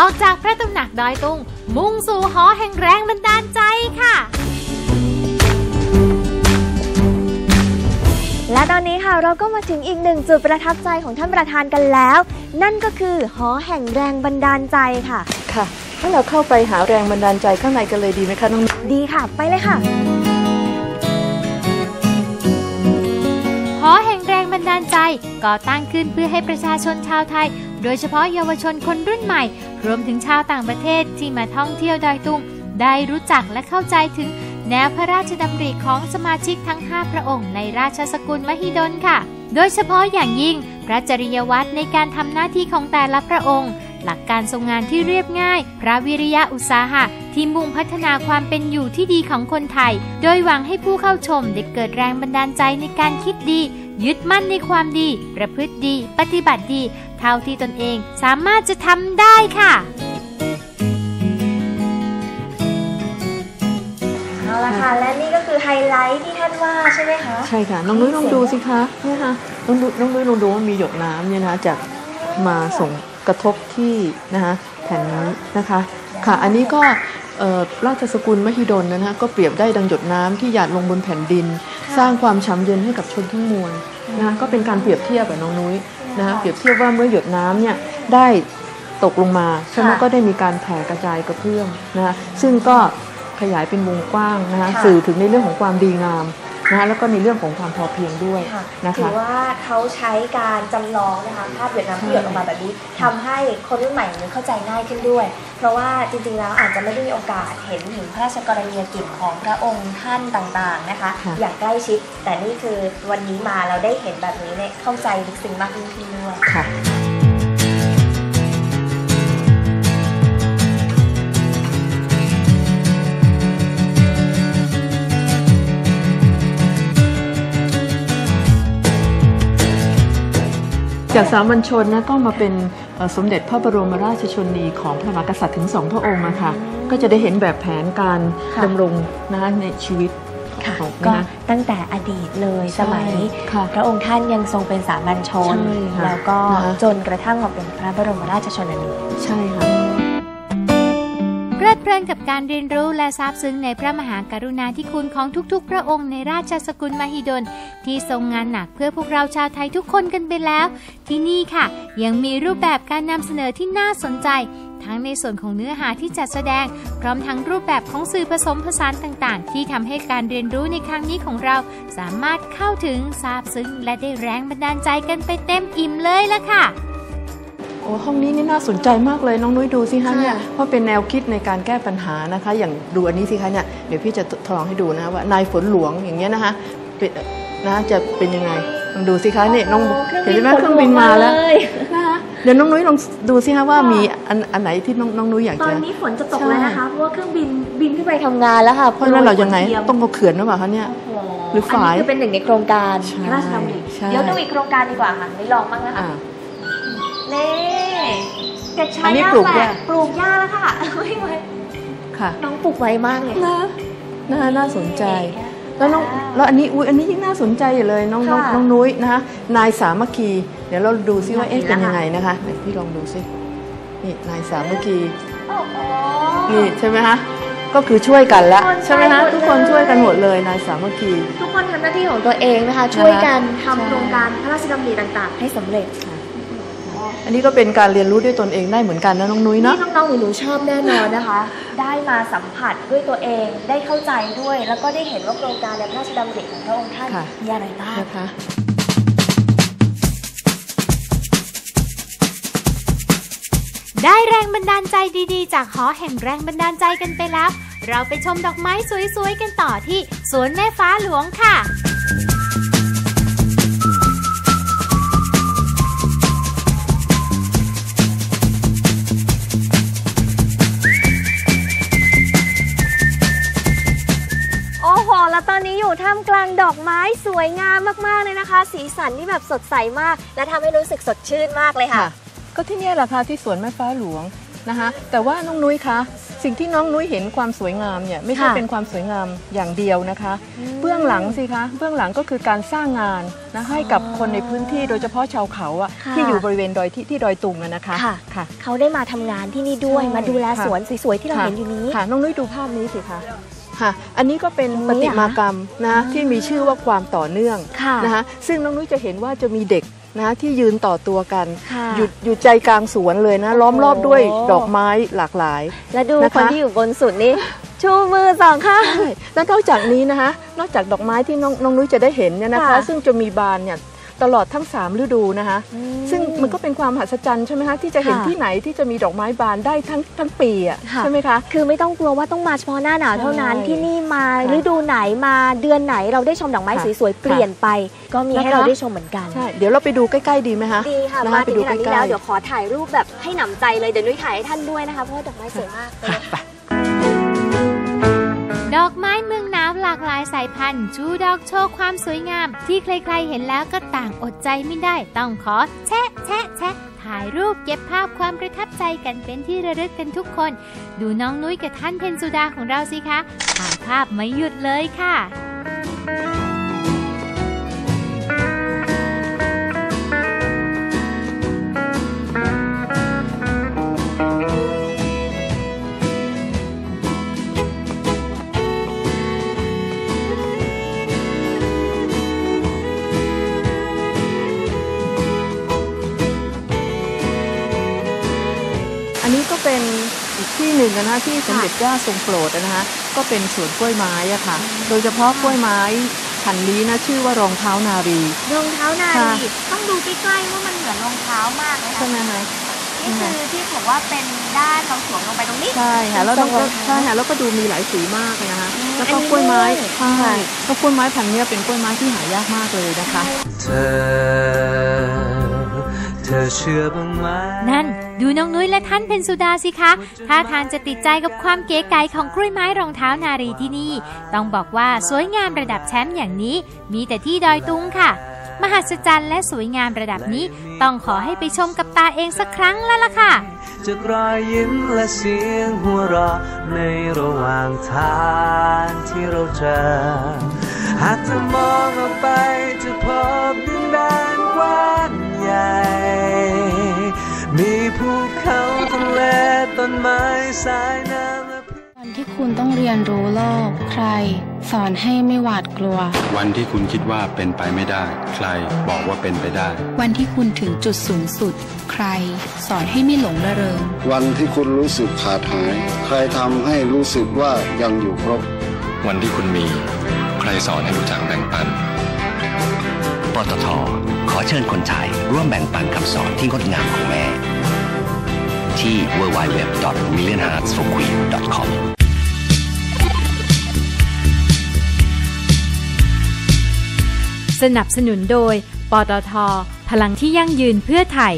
ออกจากพระตำหนักดอยตุง มุ่งสู่หอแห่งแรงบันดาลใจค่ะ และตอนนี้ค่ะเราก็มาถึงอีกหนึ่งจุดประทับใจของท่านประธานกันแล้ว นั่นก็คือหอแห่งแรงบันดาลใจค่ะ ค่ะถ้าเราเข้าไปหาแรงบันดาลใจข้างในกันเลยดีไหมคะน้องนุ้ยดีค่ะ ไปเลยค่ะ ดาลใจก่อตั้งขึ้นเพื่อให้ประชาชนชาวไทย โดยเฉพาะเยาวชนคนรุ่นใหม่ รวมถึงชาวต่างประเทศที่มาท่องเที่ยวดอยตุงได้รู้จักและเข้าใจถึงแนวพระราชดำริของสมาชิกทั้ง 5 พระองค์ในราชสกุลมหิดลค่ะ โดยเฉพาะอย่างยิ่งพระจริยวัตรในการทำหน้าที่ของแต่ละพระองค์ หลักการทรงงานที่เรียบง่าย พระวิริยะอุตสาหะที่มุ่งพัฒนาความเป็นอยู่ที่ดีของคนไทย โดยหวังให้ผู้เข้าชมได้เกิดแรงบันดาลใจในการคิดดี ยึดมั่นในความดี ประพฤติดี ปฏิบัติดี เท่าที่ตนเองสามารถจะทำได้ค่ะเอาละค่ะและนี่ก็คือไฮไลท์ที่ท่านว่าใช่ไหมคะใช่ค่ะน้องนุ้ยลองดูสิคะเนี่ยค่ะน้องนุ้ยน้องนุ้ยลองดูว่ามีหยดน้ำเนี่ยนะคะจากมาส่ง กระทบที่นะคะแผ่นนี้นะคะค่ะอันนี้ก็เอ่อราชสกุลมหิดลนะคะก็เปรียบได้ดังหยดน้ำที่หยาดลงบนแผ่นดิน สร้างความฉ่ำเย็นให้กับชนทั้งมวลนะคะก็เป็นการเปรียบเทียบกับน้องนุ้ยนะคะเปรียบเทียบว่าเมื่อหยดน้ำเนี่ยได้ตกลงมาใช่ไหมค่ะก็ได้มีการแผ่กระจายกระเพื่อมนะคะซึ่งก็ขยายเป็นวงกว้างนะคะค่ะสื่อถึงในเรื่องของความดีงาม นะคะแล้วก็ในเรื่องของความพอเพียงด้วยค่ะนะถืคะอว่าเขาใช้การจำลองนะคะภาพหยดน้ำที่หยดลงมาแบบนี้ทำให้คนรุ่นใหม่นี้เข้าใจง่ายขึ้นด้วย เพราะว่าจริงๆแล้วอาจจะไม่ได้มีโอกาสเห็นถึงพระราชกรณียกิจของพระองค์ท่านต่างๆนะคะค่ะอย่างใกล้ชิด แต่นี่คือวันนี้มาเราได้เห็นแบบนี้เนี่ยเข้าใจลึกซึ้งมากยิ่งขึ้นด้วยค่ะ จากสามัญชนนะก็มาเป็นเอ่อสมเด็จพระบรมราชชนนีของพระมหากษัตริย์ถึงสองพระองค์นะคะก็จะได้เห็นแบบแผนการค่ะดำรงนะคะในชีวิตค่ะของก็นะคะตั้งแต่อดีตเลยใช่สมัยค่ะพระองค์ท่านยังทรงเป็นสามัญชนใช่ค่ะแล้วก็นะคะจนกระทั่งมาเป็นพระบรมราชชนนีใช่ค่ะ เพลิดเพลินกับการเรียนรู้และซาบซึ้งในพระมหากรุณาธิคุณของทุกๆ พระองค์ในราชสกุลมหิดล ที่ทรงงานหนักเพื่อพวกเราชาวไทยทุกคนกันไปแล้ว ที่นี่ค่ะ ยังมีรูปแบบการนำเสนอที่น่าสนใจ ทั้งในส่วนของเนื้อหาที่จัดแสดง พร้อมทั้งรูปแบบของสื่อผสมผสานต่างๆ ที่ทำให้การเรียนรู้ในครั้งนี้ของเรา สามารถเข้าถึงซาบซึ้งและได้แรงบันดาลใจกันไปเต็มอิ่มเลยละค่ะ อ้ห้องนี้นี่น่าสนใจมากเลยน้องนุ้ยดูสิคะค่ะเนี่ยว่าเป็นแนวคิดในการแก้ปัญหานะคะ อย่างดูอันนี้สิคะเนี่ยเดี๋ยวพี่จะทดลองให้ดูนะคะว่านายฝนหลวงอย่างเงี้ยนะคะเป็นนะคะจะเป็นยังไงลองดูสิคะเนี่ยน้องเห็นไหมเครื่องบินมาแล้วนะคะเดี๋ยวน้องนุ้ยลองดูสิคะว่ามีอันอันไหนที่น้องน้องนุ้ยอยากตอจะนนี้ฝนจะตกใช่แล้วนะคะเพราะว่าเครื่องบินบินขึ้นไปทำงานแล้วค่ะเพราะฉะนั้นเรายังไงโปรฝนทีมต้องเอาเขื่อนหรือเปล่าคะเนี่ยโอ้โหรือฝ่ายนนี้คือเป็นหนึ่งในโครงการใช่พระราชดำริใช่เดี๋ยวดูอีกโครงการดีกว่าค่ะไม่ลองบ้างนะคะอ่านี่ เด็กชาอัยนนี้หน้าปลูกแปลหญ้ากปลูกหญ้าแล้วค่ะไม่ไหวค่ะน้องปลูกไวมากเลยนะน่าน่าสนใจ แล้วน้องแล้วอันนี้อุ้ยอันนี้ยิ่งน่าสนใจอยู่เลยน้องน้องค่ะน้องนุ้ยนะคะนายสามัคคี เดี๋ยวเราดูซิว่าอยากเอ๊ะเห็เป็นนแล้วยังไงค่ะนะคะไหนพี่ลองดูซินี่นายสามัคคี โอ้โห นี่ใช่ไหมคะก็คือช่วยกันละทุกคนใช่ไหมคะช่วยหมดทุกคนเลยช่วยกันหมดเลยนายสามัคคี ทุกคนทำหน้าที่ของตัวเองนะคะ ช่วยกันทำใช่โครงการพระราชดำริต่างๆ ให้สำเร็จ อันนี้ก็เป็นการเรียนรู้ด้วยตนเองได้เหมือนกันนะน้องนุ้ยเนาะนี่น้องๆหนูๆชอบแน่นอนนะคะ ได้มาสัมผัสด้วยตัวเองได้เข้าใจด้วย แล้วก็ได้เห็นว่าโครงการในพระราชดำริของพระองค์ท่านค่ะมีอะไรบ้างนะคะได้แรงบันดาลใจดีๆ จากหอแห่งแรงบันดาลใจกันไปแล้ว เราไปชมดอกไม้สวยๆ กันต่อที่สวนแม่ฟ้าหลวงค่ะ อนนี้อยู่ท่ามกลางดอกไม้สวยงามมากๆเลยนะคะ สีสันที่แบบสดใสมาก และทำให้รู้สึกสดชื่นมากเลยค่ะค่ะก็ที่เนี่ยแหละค่ะที่สวนแม่ฟ้าหลวงนะคะแต่ว่าน้องนุ้ยคะสิ่งที่น้องนุ้ยเห็นความสวยงามเนี่ยไม่ใช่ค่ะเป็นความสวยงามอย่างเดียวนะคะ เบื้องหลังสิคะเบื้องหลังก็คือการสร้างงานนะให้กับคนในพื้นที่โดยเฉพาะชาวเขาอะค่ะที่อยู่บริเวณดอยที่ที่ดอยตุงอะนะคะค่ะค่ะ เขาได้มาทำงานที่นี่ด้วยใช่มาดูแลค่ะสวนสวยๆที่เราค่ะเห็นอยู่นี้ค่ะน้องนุ้ยดูภาพนี้สิคะ ค่ะ อันนี้ก็เป็นตรงปนี้ฏิเหรอมากรรมนะที่มีชื่อว่าความต่อเนื่องค่ะนะคะซึ่งน้องนุ้ยจะเห็นว่าจะมีเด็กนะที่ยืนต่อตัวกันค่ะอยู่อยู่ใจกลางสวนเลยนะ ล้อมรอบด้วยดอกไม้หลากหลาย และดูนะคะคนที่อยู่บนสุดนี่ชูมือสองข้างใช่แล้วนอกจากนี้นะคะ นอกจากดอกไม้ที่น้องน้องนุ้ยจะได้เห็นเนี่ยนะคะค่ะซึ่งจะมีบานเนี่ย ตลอดทั้ง 3 ฤดูนะคะอืมซึ่งมันก็เป็นความมหัศจรรย์ใช่ไหมคะที่จะเห็นค่ะที่ไหนที่จะมีดอกไม้บานได้ทั้งทั้งปีอะค่ะใช่ไหมคะคือไม่ต้องกลัวว่าต้องมาเฉพาะหน้าหนาวเท่านั้นใช่ที่นี่มาค่ะฤดูไหนมาเดือนไหนเราได้ชมดอกไม้ค่ะสวยๆเปลี่ยนไป ก็มีให้นะคะเราได้ชมเหมือนกันใช่เดี๋ยวเราไปดูใกล้ๆดีไหมคะดีค่ะนมาไปถึงดูขนาดนี้ใกล้แล้วๆเดี๋ยวขอถ่ายรูปแบบให้หนำใจเลยเดี๋ยวนุ้ยถ่ายให้ท่านด้วยนะคะเพราะว่าดอกไม้สวยมากเลยดอกไม้เมือง หลากหลายสายพันธุ์ชูดอกโชว์ความสวยงาม ที่ใครๆเห็นแล้วก็ต่างอดใจไม่ได้ต้องขอแชะแชะแชะถ่ายรูปเก็บภาพความประทับใจกันเป็นที่ระลึกกันทุกคน ดูน้องนุ้ยกับท่านเพนสุดาของเราสิคะถ่ายภาพไม่หยุดเลยค่ะ เป็นอีกที่หนึ่งนะคะที่สมเด็จย่าทรงโปรดนะคะก็เป็นสวนกล้วยไม้อะค่ะ โดยเฉพาะกล้วยไม้พันธุ์นี้นะชื่อว่ารองเท้านารีรองเท้านาค่ะรีต้องดูใกล้ๆว่ามันเหมือนรองเท้ามากเลยใช่ค่ะไหมคะนี่คือที่ผมว่าเป็นด้านเราสวมลงไปตรงนี้ใช่ค่ะแล้วทรก็งรองเท้าใช่ค่ะแล้วก็ดูมีหลายสีมากเลยนะคะอืมแล้วก็อันนี้กล้วยไม้ด้วยใช่ก็กล้วยไม้พันธุ์เนี้ยเป็นกล้วยไม้ที่หายากมากเลยนะคะ เธอ เธอเชื่อบ้างไหมนั่น ดูน้องนุ้ยและท่านเพนสุดาสิคะท่าทางจะติดใจกับความเก๋ไก๋ของกล้วยไม้รองเท้านารีที่นี่ ต้องบอกว่าสวยงามระดับแชมป์อย่างนี้ มีแต่ที่ดอยตุงค่ะ มหัศจรรย์และสวยงามระดับนี้ ต้องขอให้ไปชมกับตาเองสักครั้งแล้วล่ะค่ะจากรอยยิ้มและเสียงหัวเราะในระหว่างทางที่เราเจอหากเธอมองออกไปจะพบดินแดนกว้างใหญ่มี ภูเขาทะเลต้นไม้สายน้ำและพืชวันที่คุณต้องเรียนรู้โลก ใคร สอนให้ไม่หวาดกลัว วันที่คุณคิดว่าเป็นไปไม่ได้ ใครบอกว่าเป็นไปได้ วันที่คุณถึงจุดสูงสุด ใคร สอนให้ไม่หลงระเริง วันที่คุณรู้สึกขาดหาย ใครทำให้รู้สึกว่ายังอยู่ครบ วันที่คุณมี ใครสอนให้รู้จักแบ่งปันปตทขอเชิญคนไทยร่วมแบ่งปันคำสอนที่งดงามของแม่ ที่ www.millionheartsforqueen.com สนับสนุนโดย ปตท พลังที่ยั่งยืนเพื่อไทย